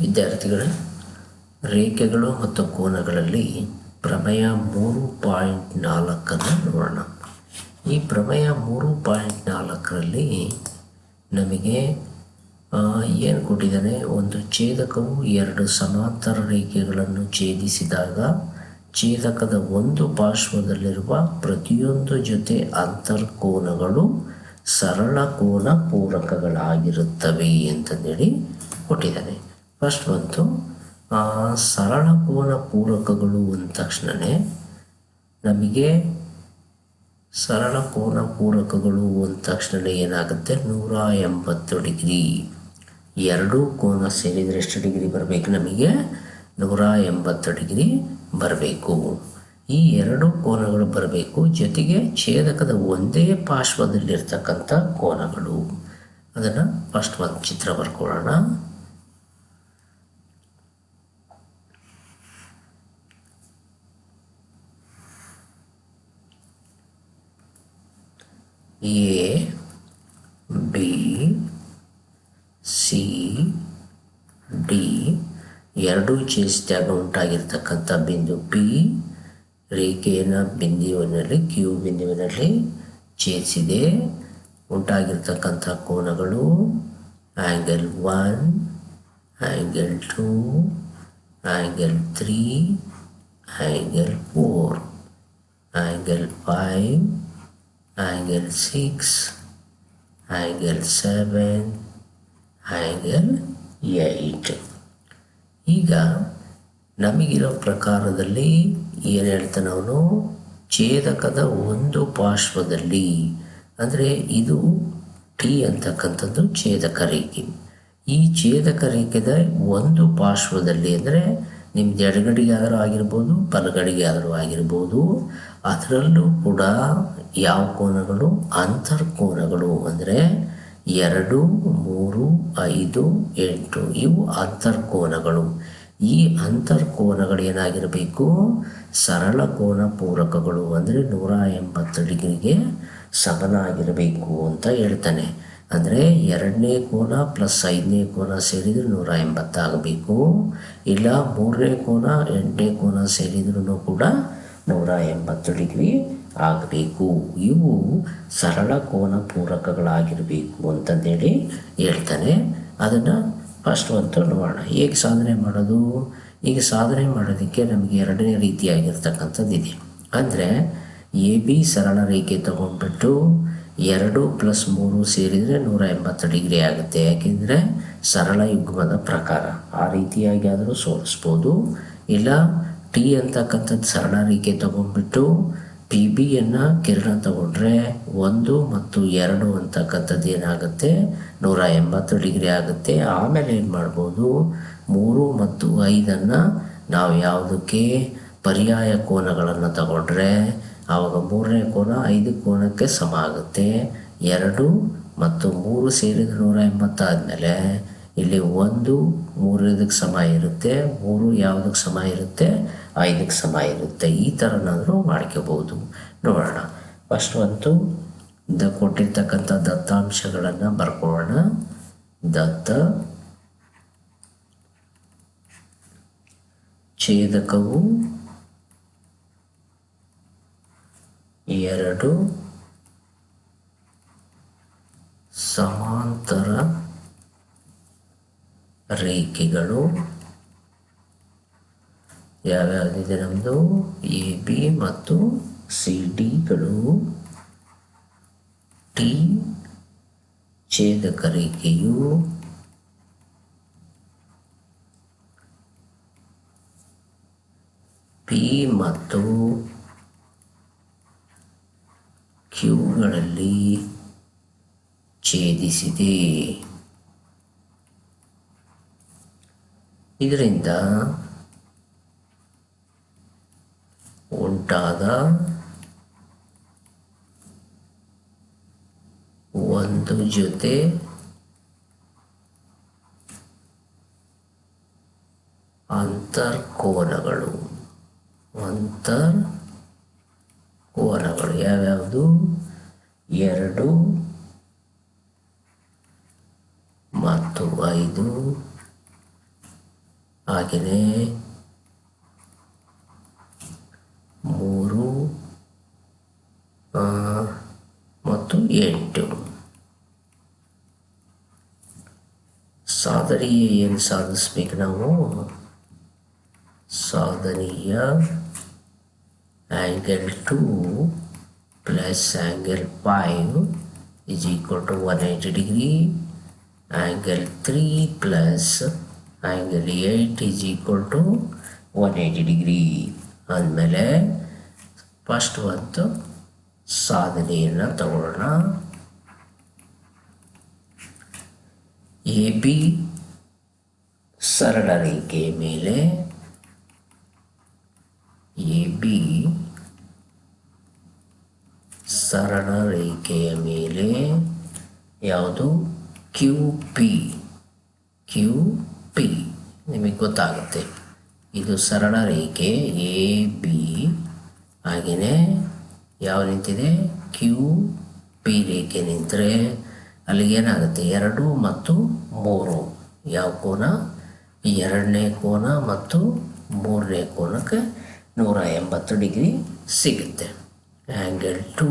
ವಿದ್ಯಾರ್ಥಿಗಳೇ, ರೇಖೆಗಳು ಮತ್ತು ಕೋನಗಳಲ್ಲಿ ಪ್ರಮೇಯ ಮೂರು ಪಾಯಿಂಟ್ ನಾಲ್ಕನ್ನು ನೋಡೋಣ. ಈ ಪ್ರಮೇಯ ಮೂರು ಪಾಯಿಂಟ್ ನಾಲ್ಕರಲ್ಲಿ ನಮಗೆ ಏನು ಕೊಟ್ಟಿದ್ದಾರೆ ಒಂದು ಛೇದಕವು ಎರಡು ಸಮಾಂತರ ರೇಖೆಗಳನ್ನು ಛೇದಿಸಿದಾಗ ಛೇದಕದ ಒಂದು ಪಾರ್ಶ್ವದಲ್ಲಿರುವ ಪ್ರತಿಯೊಂದು ಜೊತೆ ಅಂತರ್ಕೋನಗಳು ಸರಳ ಕೋನ ಪೂರಕಗಳಾಗಿರುತ್ತವೆ ಅಂತಂದೇಳಿ ಕೊಟ್ಟಿದ್ದಾನೆ. ಫಸ್ಟ್ ಬಂತು ಆ, ಸರಳ ಕೋನ ಪೂರಕಗಳು ಅಂದ ತಕ್ಷಣವೇ ನಮಗೆ ಸರಳ ಕೋನ ಪೂರಕಗಳು ಅಂದ ತಕ್ಷಣ ಏನಾಗುತ್ತೆ? ನೂರ ಎಂಬತ್ತು ಡಿಗ್ರಿ. ಎರಡೂ ಕೋನ ಸೇರಿದರೆ ಎಷ್ಟು ಡಿಗ್ರಿ ಬರಬೇಕು ನಮಗೆ? ನೂರ ಎಂಬತ್ತು ಡಿಗ್ರಿ ಬರಬೇಕು. ಈ ಎರಡು ಕೋನಗಳು ಬರಬೇಕು ಜೊತೆಗೆ ಛೇದಕದ ಒಂದೇ ಪಾರ್ಶ್ವದಲ್ಲಿರ್ತಕ್ಕಂಥ ಕೋನಗಳು. ಅದನ್ನು ಫಸ್ಟ್ ಒಂದು ಚಿತ್ರ ಬರ್ಕೊಳ್ಳೋಣ. ಎ B ಸಿ ಡಿ ಎರಡೂ ಛೇದಿಸಿದಾಗ ಉಂಟಾಗಿರ್ತಕ್ಕಂಥ ಬಿಂದು ಪಿ ರೇಖೆಯನ್ನು ಬಿಂದುವಿನಲ್ಲಿ ಕ್ಯೂ ಬಿಂದುವಿನಲ್ಲಿ ಛೇದಿಸಿದೆ. ಉಂಟಾಗಿರ್ತಕ್ಕಂಥ ಕೋನಗಳು angle one angle two angle three angle four angle five angle six angle seven angle eight ಈಗ ನಮಗಿರೋ ಪ್ರಕಾರದಲ್ಲಿ ಏನು ಹೇಳ್ತಾನೆ ಅವನು? ಛೇದಕದ ಒಂದು ಪಾರ್ಶ್ವದಲ್ಲಿ, ಅಂದರೆ ಇದು ಟಿ ಅಂತಕ್ಕಂಥದ್ದು ಛೇದಕ ರೇಖೆ. ಈ ಛೇದಕ ರೇಖೆದ ಒಂದು ಪಾರ್ಶ್ವದಲ್ಲಿ ಅಂದರೆ ನಿಮ್ದು ಎಡಗಡೆಗೆ ಆದರೂ ಆಗಿರ್ಬೋದು ಬಲಗಡೆಗೆ ಆದರೂ ಆಗಿರ್ಬೋದು, ಅದರಲ್ಲೂ ಕೂಡ ಯಾವ ಕೋನಗಳು? ಅಂತರ್ಕೋನಗಳು ಅಂದರೆ ಎರಡು, ಮೂರು, ಐದು, ಎಂಟು, ಇವು ಅಂತರ್ಕೋನಗಳು. ಈ ಅಂತರ್ಕೋನಗಳು ಏನಾಗಿರಬೇಕು? ಸರಳ ಕೋನ ಪೂರಕಗಳು ಅಂದರೆ ನೂರ ಎಂಬತ್ತು ಡಿಗ್ರಿಗೆ ಸಮನಾಗಿರಬೇಕು ಅಂತ ಹೇಳ್ತಾನೆ. ಅಂದರೆ ಎರಡನೇ ಕೋನ ಪ್ಲಸ್ ಐದನೇ ಕೋನ ಸೇರಿದರೆ ನೂರ ಎಂಬತ್ತಾಗಬೇಕು ಇಲ್ಲ ಮೂರನೇ ಕೋನ, ಎಂಟನೇ ಕೋನ ಸೇರಿದ್ರೂ ಕೂಡ ನೂರ ಎಂಬತ್ತು ಡಿಗ್ರಿ ಆಗಬೇಕು. ಇವು ಸರಳ ಕೋನ ಪೂರಕಗಳಾಗಿರಬೇಕು ಅಂತಂದೇಳಿ ಹೇಳ್ತಾನೆ. ಅದನ್ನು ಫಸ್ಟ್ ಒಂದು ನೋಡೋಣ ಹೇಗೆ ಸಾಧನೆ ಮಾಡೋದು? ಈಗ ಸಾಧನೆ ಮಾಡೋದಕ್ಕೆ ನಮಗೆ ಎರಡನೇ ರೀತಿಯಾಗಿರ್ತಕ್ಕಂಥದ್ದು ಇದೆ ಅಂದರೆ ಎ ಬಿ ಸರಳ ರೇಖೆ ತಗೊಂಡ್ಬಿಟ್ಟು ಎರಡು ಪ್ಲಸ್ ಮೂರು ಸೇರಿದರೆ ನೂರ ಎಂಬತ್ತು ಡಿಗ್ರಿ ಆಗುತ್ತೆ. ಯಾಕೆಂದರೆ ಸರಳ ಯುಗ್ಮದ ಪ್ರಕಾರ. ಆ ರೀತಿಯಾಗಿ ಆದರೂ ಸೋಲಿಸ್ಬೋದು. ಇಲ್ಲ ಟಿ ಅಂತಕ್ಕಂಥದ್ದು ಸರಳ ರೀತಿ ತಗೊಂಡ್ಬಿಟ್ಟು ಪಿ ಬಿಯನ್ನು ಕಿರಣ ತಗೊಂಡ್ರೆ ಒಂದು ಮತ್ತು ಎರಡು ಅಂತಕ್ಕಂಥದ್ದು ಏನಾಗುತ್ತೆ? ನೂರ ಎಂಬತ್ತು ಡಿಗ್ರಿ ಆಗುತ್ತೆ. ಆಮೇಲೆ ಏನು ಮಾಡ್ಬೋದು? ಮೂರು ಮತ್ತು ಐದನ್ನು ನಾವು ಯಾವುದಕ್ಕೆ? ಪರ್ಯಾಯ ಕೋನಗಳನ್ನು ತಗೊಂಡ್ರೆ ಆವಾಗ ಮೂರನೇ ಕೋನ ಐದು ಕೋನಕ್ಕೆ ಸಮ ಆಗುತ್ತೆ. ಎರಡು ಮತ್ತು ಮೂರು ಸೇರಿದ ನೂರ ಎಂಬತ್ತಾದಮೇಲೆ ಇಲ್ಲಿ ಒಂದು ಮೂರದಕ್ಕೆ ಸಮ ಇರುತ್ತೆ, ಮೂರು ಯಾವುದಕ್ಕೆ ಸಮ ಇರುತ್ತೆ, ಐದಕ್ಕೆ ಸಮ ಇರುತ್ತೆ. ಈ ಥರನಾದರೂ ಮಾಡ್ಕೋಬೋದು. ನೋಡೋಣ. ಫಸ್ಟ್ ಒಂದು, ದ ಕೊಟ್ಟಿರ್ತಕ್ಕಂಥ ದತ್ತಾಂಶಗಳನ್ನು ಬರ್ಕೊಳ್ಳೋಣ. ದತ್ತ, ಛೇದಕವು ಎರಡು ಸಮಾಂತರ ರೇಖೆಗಳು. ಯಾವ್ಯಾವಿದೆ ನಮ್ಮದು ಎ ಬಿ ಮತ್ತು ಸಿ ಡಿಗಳು ಟಿ ಛೇದಕ ರೇಖೆಯು. ಪಿ ಮತ್ತು ಕ್ಯೂಗಳಲ್ಲಿ ಛೇದಿಸಿದೆ. ಇದರಿಂದ ಉಂಟಾದ ಒಂದು ಜೊತೆ ಅಂತರ್ಕೋನಗಳು. ಅಂತರ್ ಕೋನಗಳು ಯಾವ್ಯಾವುದು? ಎರಡು ಮತ್ತು ಐದು. ಹಾಗೆಯೇ ಮೂರು ಮತ್ತು ಎಂಟು. ಸಾಧನೀಯ ಏನು ಸಾಧಿಸ್ಬೇಕು ನಾವು? ಸಾಧನೀಯ angle two plus angle five is equal to one eighty degree angle three plus angle eight is equal to one eighty degree ಅಂದಮೇಲೆ ಫಸ್ಟ್ ಒಂದು ಸಾಧನೆಯನ್ನು ತಗೊಳ್ಳೋಣ. ಎ ಬಿ ಸರಳ ರೇಖೆಯ ಮೇಲೆ ಎ ಬಿ ಸರಳ ರೇಖೆಯ ಮೇಲೆ ಯಾವುದು? ಕ್ಯೂ ಪಿ ಕ್ಯೂ ಪಿ ನಿಮಗೆ ಗೊತ್ತಾಗುತ್ತೆ. ಇದು ಸರಳ ರೇಖೆ ಎ ಬಿ ಹಾಗೆಯೇ ಯಾವ ನಿಂತಿದೆ? ಕ್ಯೂ ಪಿ ರೇಖೆ ನಿಂತರೆ ಅಲ್ಲಿಗೇನಾಗುತ್ತೆ ಎರಡು ಮತ್ತು ಮೂರು. ಯಾವ ಕೋನ? ಎರಡನೇ ಕೋನ ಮತ್ತು ಮೂರನೇ ಕೋನಕ್ಕೆ ನೂರ ಎಂಬತ್ತು ಡಿಗ್ರಿ ಸಿಗುತ್ತೆ. Angle two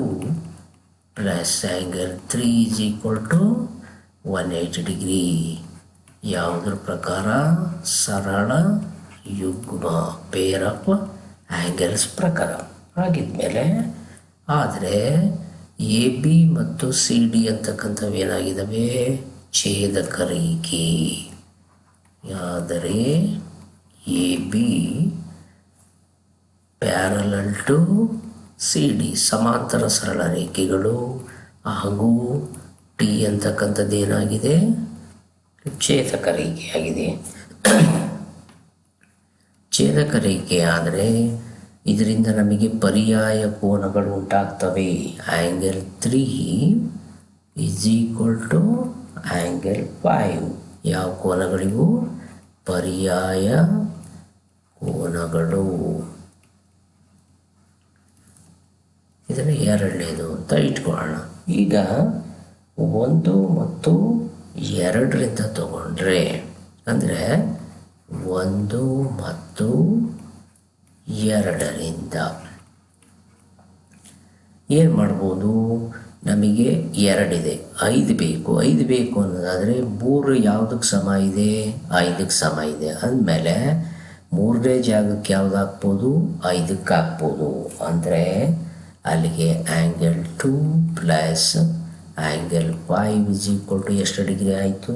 plus angle three is equal to one degree. Degree ಯಾವುದ್ರ ಪ್ರಕಾರ ಸರಳ ಯುಗ್ಮ ಪೇರ್ ಆಫ್ ಆ್ಯಂಗಲ್ಸ್ ಪ್ರಕಾರ ಆಗಿದ್ಮೇಲೆ ಆದರೆ ಎ ಬಿ ಮತ್ತು ಸಿ ಡಿ ಅಂತಕ್ಕಂಥವು ಏನಾಗಿದ್ದಾವೆ ಛೇದಕ ರೇಖೆ. ಆದರೆ A B parallel to C D ಸಮಾಂತರ ಸರಳ ರೇಖೆಗಳು ಹಾಗೂ ಟಿ ಅಂತಕ್ಕಂಥದ್ದು ಏನಾಗಿದೆ? ಛೇದಕ ರೇಖೆಯಾಗಿದೆ. ಛೇದಕ ರೇಖೆ ಆದರೆ ಇದರಿಂದ ನಮಗೆ ಪರ್ಯಾಯ ಕೋನಗಳು ಉಂಟಾಗ್ತವೆ. Angle three is equal to angle five. ಯಾವ ಕೋನಗಳಿಗೂ ಪರ್ಯಾಯ ಕೋನಗಳು. ಇದನ್ನು ಎರಡನೇದು ಅಂತ ಇಟ್ಕೊಳ್ಳೋಣ. ಈಗ ಒಂದು ಮತ್ತು ಎರಡರಿಂದ ತಗೊಂಡ್ರೆ, ಅಂದರೆ ಒಂದು ಮತ್ತು ಎರಡರಿಂದ. ಏನು ಮಾಡ್ಬೋದು? ನಮಗೆ ಎರಡಿದೆ. ಐದು ಬೇಕು. ಐದು ಬೇಕು ಅನ್ನೋದಾದರೆ ಮೂರು ಯಾವುದಕ್ಕೆ ಸಮ ಇದೆ? ಐದಕ್ಕೆ ಸಮ ಇದೆ. ಅಂದಮೇಲೆ ಮೂರನೇ ಜಾಗಕ್ಕೆ ಯಾವ್ದು ಹಾಕ್ಬೋದು? ಐದಕ್ಕೆ ಹಾಕ್ಬೋದು. ಅಂದರೆ ಅಲ್ಲಿಗೆ angle two plus angle five is equal to ಎಷ್ಟು ಡಿಗ್ರಿ ಆಯಿತು?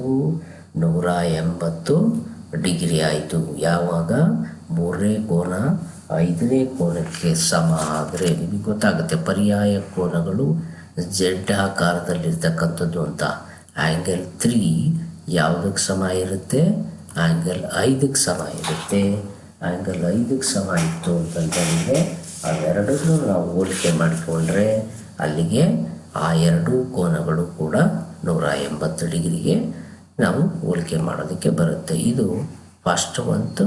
ನೂರ ಎಂಬತ್ತು ಡಿಗ್ರಿ ಆಯಿತು. ಯಾವಾಗ? ಮೂರನೇ ಕೋನ ಐದನೇ ಕೋನಕ್ಕೆ ಸಮ ಆದರೆ ನಿಮಗೆ ಗೊತ್ತಾಗುತ್ತೆ. ಪರ್ಯಾಯ ಕೋನಗಳು ಜೆಡ್ ಆಕಾರದಲ್ಲಿರ್ತಕ್ಕಂಥದ್ದು ಅಂತ. ಆ್ಯಂಗಲ್ ತ್ರೀ ಯಾವುದಕ್ಕೆ ಸಮ ಇರುತ್ತೆ? ಆ್ಯಂಗಲ್ ಐದಕ್ಕೆ ಸಮ ಇರುತ್ತೆ. ಆ್ಯಂಗಲ್ ಐದಕ್ಕೆ ಸಮ ಇತ್ತು ಅಂತಂತಂದರೆ ಅವೆರಡನ್ನೂ ನಾವು ಹೋಲಿಕೆ ಮಾಡಿಕೊಂಡ್ರೆ ಅಲ್ಲಿಗೆ ಆ ಎರಡೂ ಕೋನಗಳು ಕೂಡ ನೂರ ಎಂಬತ್ತು ಡಿಗ್ರಿಗೆ ನಾವು ಹೋಲಿಕೆ ಮಾಡೋದಕ್ಕೆ ಬರುತ್ತೆ. ಇದು ಫಸ್ಟ್ ಒಂದು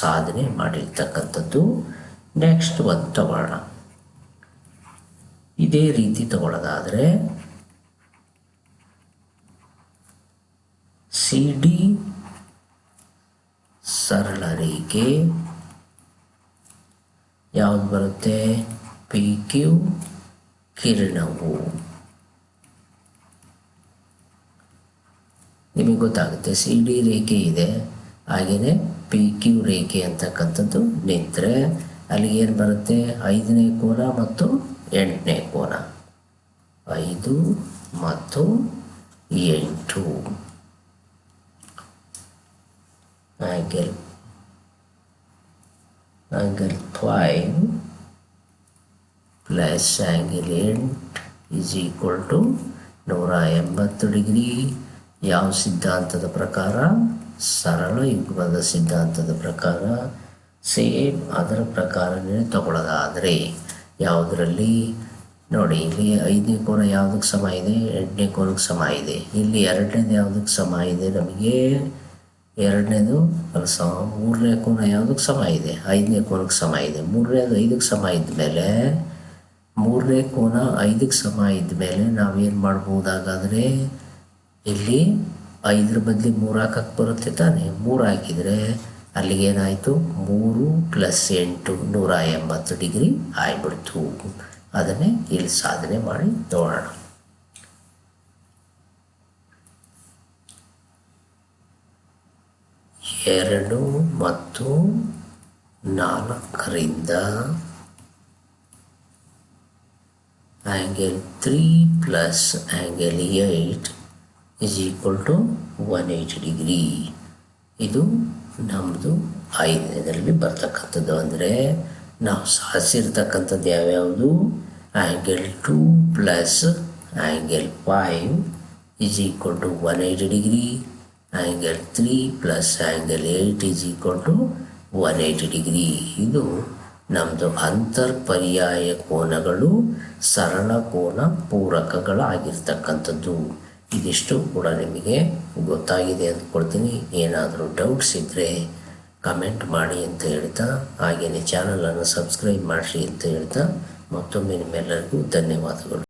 ಸಾಧನೆ ಮಾಡಿರ್ತಕ್ಕಂಥದ್ದು. ನೆಕ್ಸ್ಟ್ ಒಂದು ತಗೊಳ್ಳೋಣ ಇದೇ ರೀತಿ ತಗೊಳ್ಳೋದಾದರೆ ಸಿ ಡಿ ಸರಳ ರೇಖೆ ಯಾವುದು ಬರುತ್ತೆ? ಪಿ ಕ್ಯೂ ಕಿರಣವು. ನಿಮಗೆ ಗೊತ್ತಾಗುತ್ತೆ ಸಿ ಡಿ ರೇಖೆ ಇದೆ. ಹಾಗೆಯೇ ಪಿ ಕ್ಯೂ ರೇಖೆ ಅಂತಕ್ಕಂಥದ್ದು ನಿಂತರೆ ಅಲ್ಲಿ ಏನು ಬರುತ್ತೆ? ಐದನೇ ಕೋನ ಮತ್ತು ಎಂಟನೇ ಕೋನ. ಐದು ಮತ್ತು ಎಂಟು. Angle angle five plus angle end is equal to ನೂರ ಎಂಬತ್ತು ಡಿಗ್ರಿ. ಯಾವ ಸಿದ್ಧಾಂತದ ಪ್ರಕಾರ? ಸರಳ ಯುಗ್ಮದ ಸಿದ್ಧಾಂತದ ಪ್ರಕಾರ. ಸೇಮ್ ಅದರ ಪ್ರಕಾರನೇ ತಗೊಳ್ಳೋದಾದರೆ ಯಾವುದರಲ್ಲಿ? ನೋಡಿ, ಇಲ್ಲಿ ಐದನೇ ಕೋನ ಯಾವುದಕ್ಕೆ ಸಮ ಇದೆ? ಎಂಟನೇ ಕೋನಕ್ಕೆ ಸಮ ಇದೆ. ಇಲ್ಲಿ ಎರಡನೇದು ಯಾವುದಕ್ಕೆ ಸಮ ಇದೆ ನಮಗೆ? ಎರಡನೇದು, ಅದು ಸಮ, ಮೂರನೇ ಕೋನ ಯಾವುದಕ್ಕೆ ಸಮ ಇದೆ? ಐದನೇ ಕೋನಕ್ಕೆ ಸಮ ಇದೆ. ಮೂರನೇದು ಐದಕ್ಕೆ ಸಮ ಇದ್ದಮೇಲೆ ಮೂರನೇ ಕೋನ ಐದಕ್ಕೆ ಸಮ ಇದ್ಮೇಲೆ ನಾವೇನು ಮಾಡ್ಬೋದಾಗಾದರೆ, ಇಲ್ಲಿ ಐದರ ಬದಲಿ ಮೂರು ಹಾಕಕ್ಕೆ ಬರುತ್ತೆ ತಾನೆ. ಮೂರು ಹಾಕಿದರೆ ಅಲ್ಲಿಗೇನಾಯಿತು ಮೂರು ಪ್ಲಸ್ ಎಂಟು ನೂರ ಎಂಬತ್ತು ಡಿಗ್ರಿ ಆಗಿಬಿಡ್ತು. ಅದನ್ನೇ ಇಲ್ಲಿ ಸಾಧನೆ ಮಾಡಿ ನೋಡೋಣ. ಎರಡು ಮತ್ತು ನಾಲ್ಕರಿಂದ angle three plus angle eight is equal to one eight degree ಇದು ನಮ್ಮದು ಐದನೇದರಲ್ಲಿ ಬರ್ತಕ್ಕಂಥದ್ದು. ಅಂದರೆ ನಾವು ಸಾಧಿಸಿರ್ತಕ್ಕಂಥದ್ದು ಯಾವ್ಯಾವುದು? Angle two plus angle five is equal to one eight degree angle three plus angle eight is equal to one eighty degree ಇದು ನಮ್ಮದು ಅಂತರ್ಪರ್ಯಾಯ ಕೋನಗಳು, ಸರಳ ಕೋನ ಪೂರಕಗಳಾಗಿರ್ತಕ್ಕಂಥದ್ದು. ಇದಿಷ್ಟು ಕೂಡ ನಿಮಗೆ ಗೊತ್ತಾಗಿದೆ ಅಂದ್ಕೊಳ್ತೀನಿ. ಏನಾದರೂ ಡೌಟ್ಸ್ ಇದ್ದರೆ ಕಮೆಂಟ್ ಮಾಡಿ ಅಂತ ಹೇಳ್ತಾ ಹಾಗೆಯೇ ಚಾನಲನ್ನು ಸಬ್ಸ್ಕ್ರೈಬ್ ಮಾಡಿರಿ ಅಂತ ಹೇಳ್ತಾ, ಮತ್ತೊಮ್ಮೆ ನಿಮ್ಮೆಲ್ಲರಿಗೂ ಧನ್ಯವಾದಗಳು.